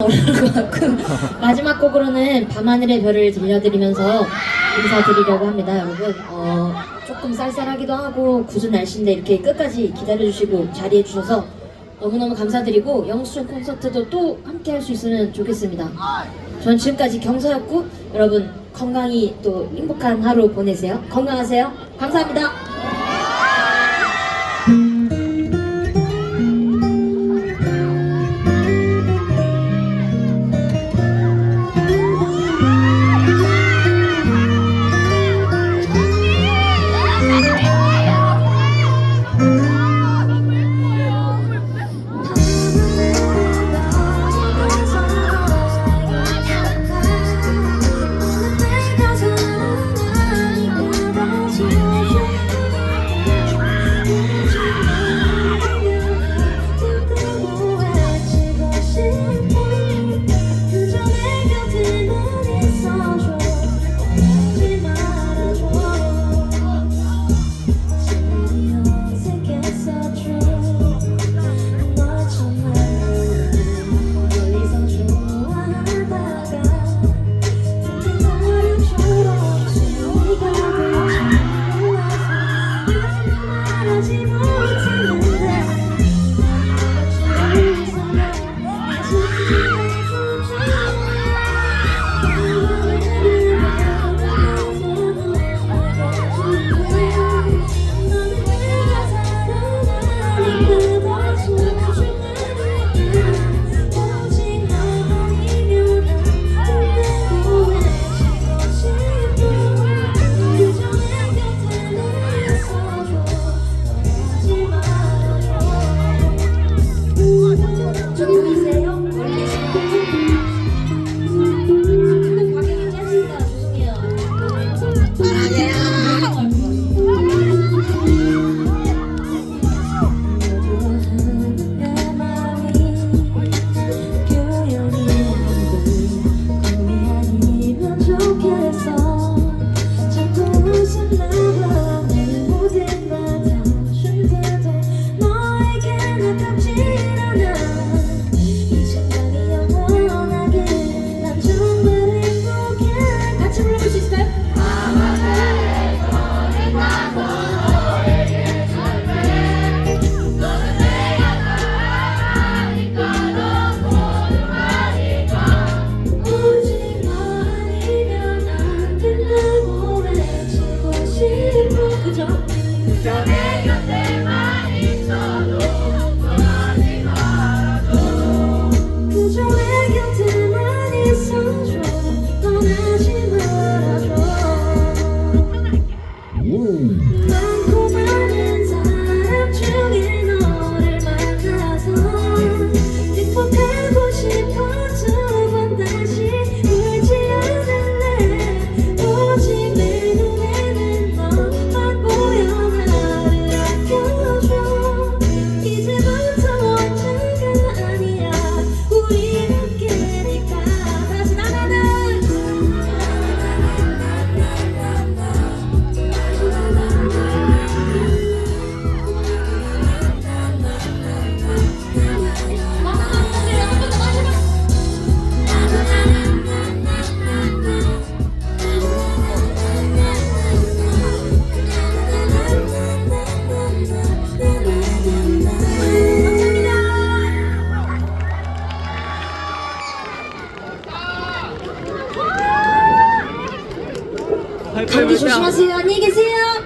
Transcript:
어려울 것 같고 마지막 곡으로는 밤하늘의 별을 들려드리면서 인사드리려고 합니다 여러분. 어, 조금 쌀쌀하기도 하고 굳은 날씨인데 이렇게 끝까지 기다려주시고 자리해주셔서 너무너무 감사드리고 영수증 콘서트도 또 함께 할 수 있으면 좋겠습니다. 전 지금까지 경서였고 여러분 건강히 또 행복한 하루 보내세요. 건강하세요. 감사합니다 감기 조심하세요. 안녕히 계세요.